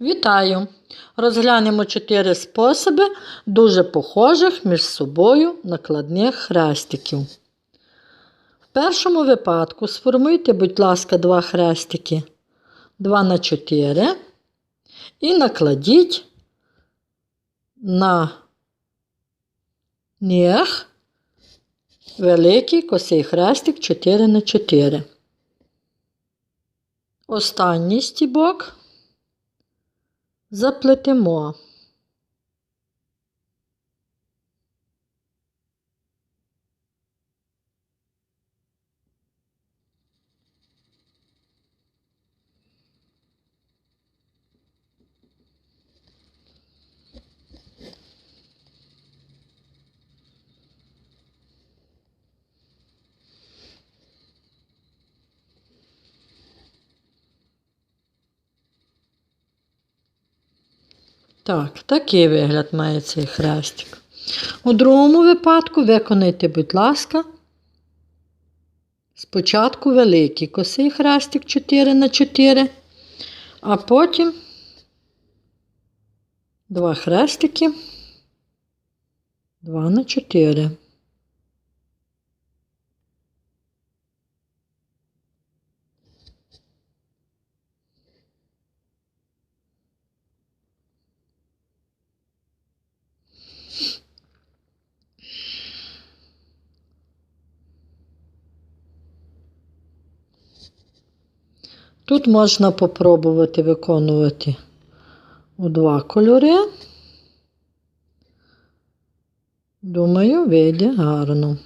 Вітаю! Розглянемо чотири способи дуже похожих між собою накладних хрестиків. В першому випадку сформуйте, будь ласка, два хрестики 2 на 4 і накладіть на них великий косий хрестик 4 на 4. Останній стібок заплетемо. Так, такий вигляд має цей хрестик. У другому випадку виконайте, будь ласка, спочатку великий косий хрестик 4 на 4, а потім два хрестики 2 на 4. Тут можна попробувати виконувати у два кольори. Думаю, вийде гарно.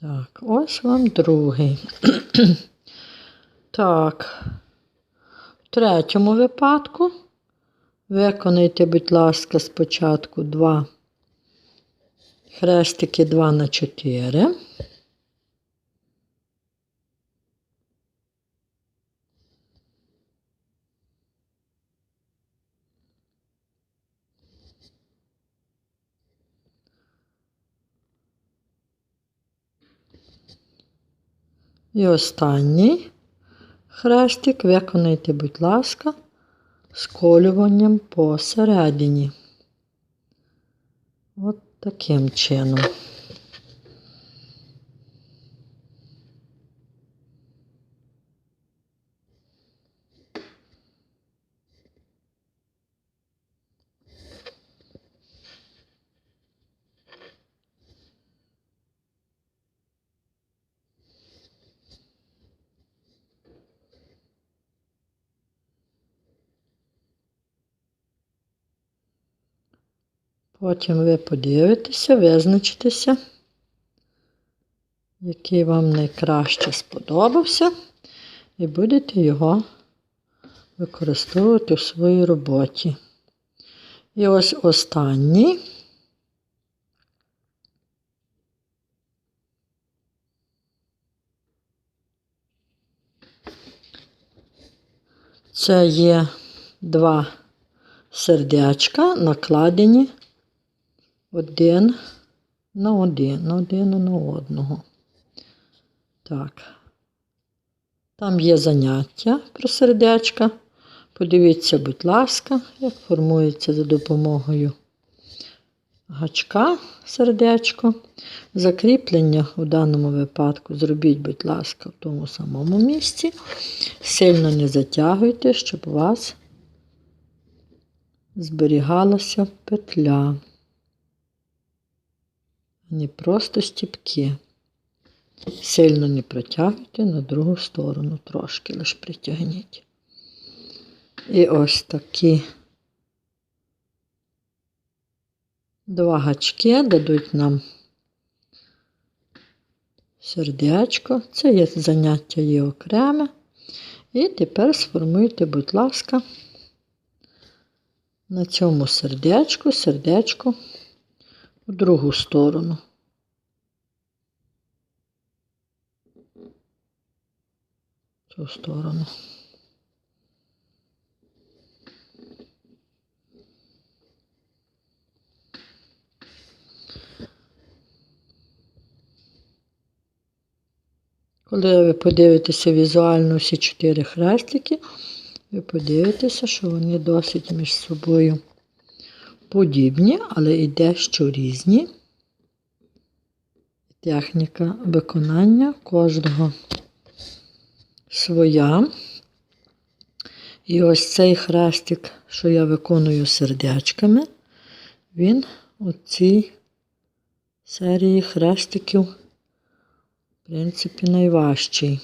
Так, ось вам другий. так, в третьому випадку виконайте, будь ласка, спочатку два хрестики 2 на 4. І останній хрестик виконайте, будь ласка, сколюванням посередині. От таким чином. Потім ви подивитеся, визначитеся, який вам найкраще сподобався, і будете його використовувати в своїй роботі. І ось останній. Це є два сердечка накладені один на один, один на одного. Так. Там є заняття про сердечка. Подивіться, будь ласка, як формується за допомогою гачка сердечко. Закріплення у даному випадку зробіть, будь ласка, в тому самому місці. Сильно не затягуйте, щоб у вас зберігалася петля не просто стіпки. Сильно не протягуйте на другу сторону, трошки лише притягніть. І ось такі два гачки дадуть нам сердечко. Це є заняття є окреме. І тепер сформуйте, будь ласка, на цьому сердечку, сердечко в другу сторону. Цю сторону. Коли ви подивитеся візуально всі чотири хрестики, ви подивитеся, що вони досить між собою подібні, але і дещо різні. Техніка виконання кожного своя. І ось цей хрестик, що я виконую сердечками, він у цій серії хрестиків, в принципі, найважчий.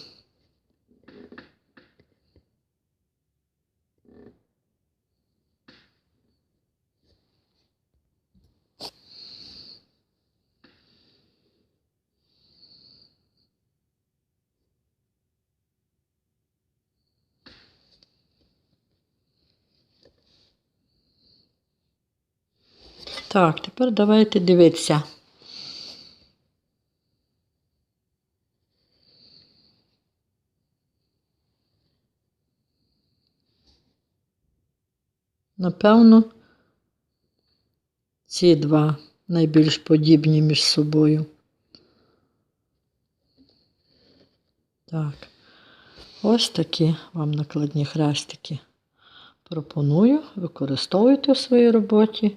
Так, тепер давайте дивитися. Напевно, ці два найбільш подібні між собою. Так, ось такі вам накладні хрестики пропоную. Використовуйте в своїй роботі.